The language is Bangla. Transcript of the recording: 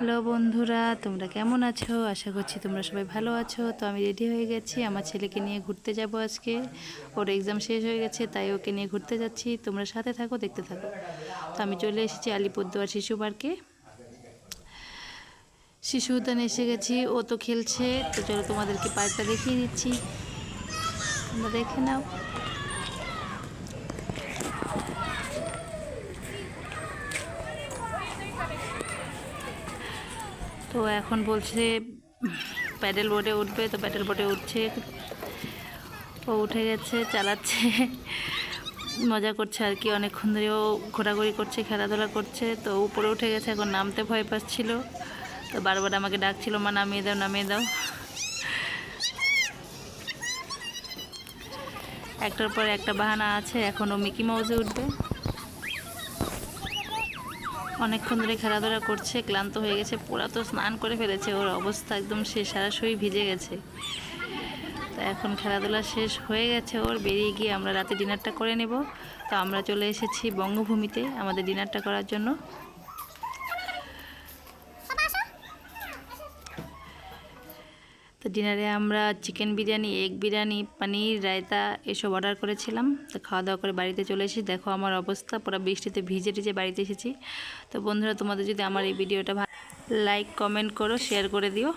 হ্যালো বন্ধুরা, তোমরা কেমন আছো? আশা করছি তোমরা সবাই ভালো আছো। তো আমি রেডি হয়ে গেছি। আমার ছেলেকে নিয়ে ঘুরতে যাব আজকে। ওর এক্সাম শেষ হয়ে গেছে, তাই ওকে নিয়ে ঘুরতে যাচ্ছি। তোমরা সাথে থাকো, দেখতে থাকো। তো আমি চলে এসেছি আলিপুরদুয়ার শিশু পার্কে। শিশু উদ্যানে এসে গেছি। ও তো খেলছে। তো চলো তোমাদেরকে পার্কটা দেখিয়ে দিচ্ছি। তোমরা দেখে নাও। তো এখন বলছে প্যাডেল বোর্ডে উঠবে, তো প্যাডেল বোর্ডে উঠছে। ও উঠে গেছে, চালাচ্ছে। মজা করছে আর কি, অনেকক্ষণ ধরে ও ঘোরাঘুরি করছে, খেলাধুলা করছে। তো উপরে উঠে গেছে, এখন নামতে ভয় পাচ্ছিল। তো বারবার আমাকে ডাকছিল, মা, নামিয়ে দাও নামিয়ে দাও। একটার পর একটা বাহানা আছে, এখন ও মিকি মাউসে উঠবে। অনেকক্ষণ ধরে খেলাধুলা করছে, ক্লান্ত হয়ে গেছে, পোড়া তো স্নান করে ফেলেছে, ওর অবস্থা একদম সে সারাসরি ভিজে গেছে। তো এখন খেলাধুলা শেষ হয়ে গেছে ওর, বেরিয়ে গিয়ে আমরা রাতে ডিনারটা করে নেব। তো আমরা চলে এসেছি বঙ্গভূমিতে আমাদের ডিনারটা করার জন্য। তো ডিনারে আমরা চিকেন বিরিয়ানি, এগ বিরিয়ানি, পানির, রায়তা এসব অর্ডার করেছিলাম। তো খাওয়া দাওয়া করে বাড়িতে চলে এসেছি দেখো আমার অবস্থা, পুরো বৃষ্টিতে ভিজে টিজে বাড়িতে এসেছি। তো বন্ধুরা, তোমাদের যদি আমার এই ভিডিওটা লাইক কমেন্ট করো শেয়ার করে দিও।